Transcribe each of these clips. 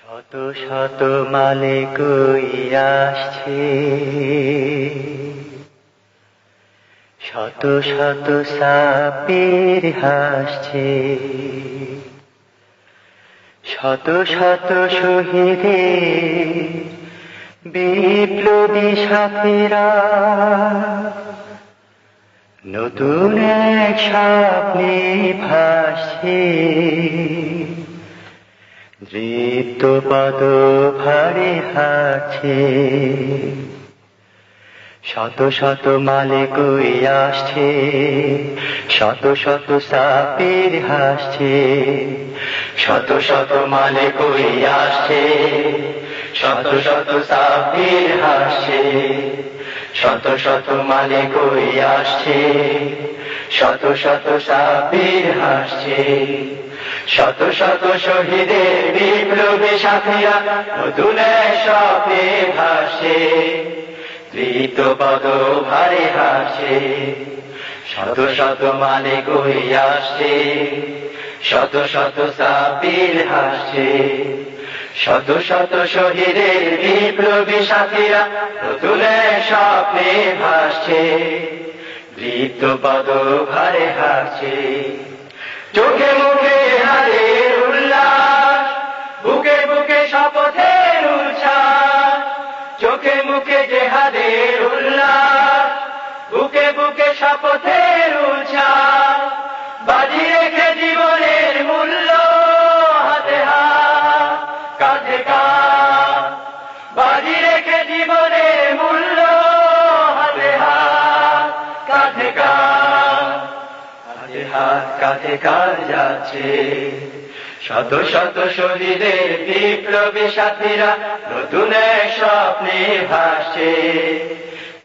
শত শত মালে কই আসছে। শত শত সাপের হাসছে। শত শত শহীদে বিপ্লবী সাথীরা নতুন এক স্বপ্নে ভাসছে। দৃপ্ত পদ ভারে হাছে। শত শত মালে কই আসছে, শত শত সাপের হাসছে। শত শত মালে কই আসছে, শত শত সাপের হাসছে। শত শত মালে কই আসছে, শত শত সাপের হাসছে। শত শত শহীদের বিপ্লবী সাথীরা নতুন স্বপ্নে ভাসে, তৃত পদ ভারে হাসে। শত শত মানে কই আসছে শত শত সাপির হাসে। শত শত শহীদের বিপ্লবী সাথীরা নতুন স্বপ্নে ভাসছে তৃত পদ ভারে হাসছে চোখে মুখে হারে উল্লাস, বুকে বুকে শপথের উচ্ছ্বাস চোখে মুখে জেহাদের উল্লাস, বুকে বুকে শপথের কাঁধে কাঁধ যাচ্ছে। শত শত শহীদের বিপ্লবী সাথীরা নতুন স্বপ্নে ভাসছে।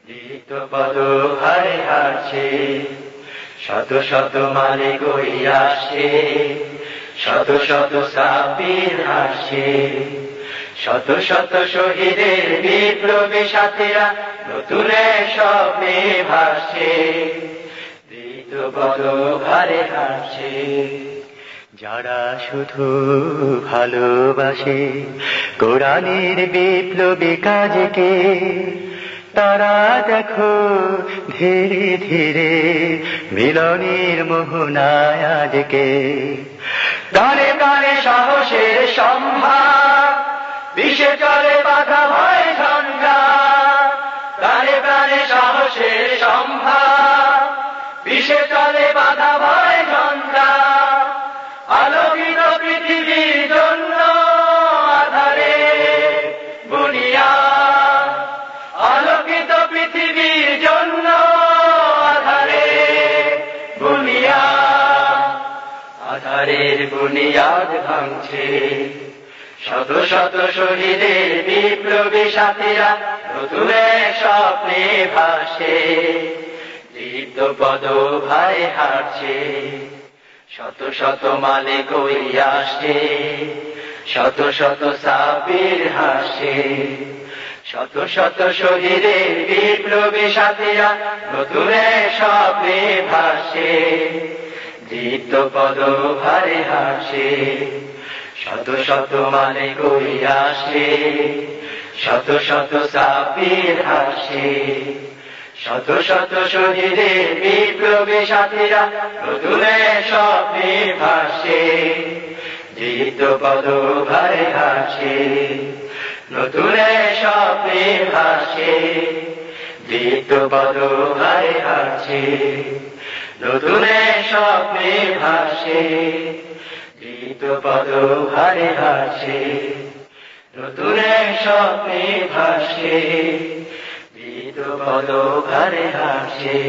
দীত পদ হারে হারছে। শত শত মানে গই আসছে। শত শত সাপির হাসছে। শত শত শহীদের বিপ্লবী সাথীরা নতুন স্বপ্নে ভাসছে। পদ ভারে হাসছে যারা শুধু ভালোবাসে, কোরআনের বিপ্লবী কাজকে, তারা দেখো ধীরে ধীরে মিলনের মোহনায় আজকে। গানে গানে সাহসের সম্ভার, বিশ্বে চলে বাধা ভয় ঝঞ্ঝা। গানে গানে সাহসের সম্ভার বিশ্বে চলে বাধা ভয় ঝঞ্ঝা। আলোকিত পৃথিবীর জন্য আধারে বুনিয়া। আলোকিত পৃথিবীর জন্য আধারে বুনিয়া। আধারের বুনিয়াদ ভাঙছে। শত শত শহীদের বিপ্লবী সাথীরা নতুন স্বপ্নে ভাসে। দীপ্ত পদ ভাই হারছে। শত শত মালে কই আসছে। শত শত সাপির হাসে শত শত শহীদের বিপ্লবী সাথীরা নতুন স্বপ্নে ভাসে দীপ্ত পদ ভারে হাসে শত শত মানে কই আসে শত শত সাপির হাসে শত শত শহীদের বিপ্লবী সাথীরা, নতুন স্বপ্নে ভাসে। জিত পদ ভারে হাসে নতুন স্বপ্নে ভাসে। জিত পদ ভারে হাসে নতুন স্বপ্নে ভাসে। জিত পদ ভারে হাসে নতুন স্বপ্নে ভাসে। পদ ঘরে হাসে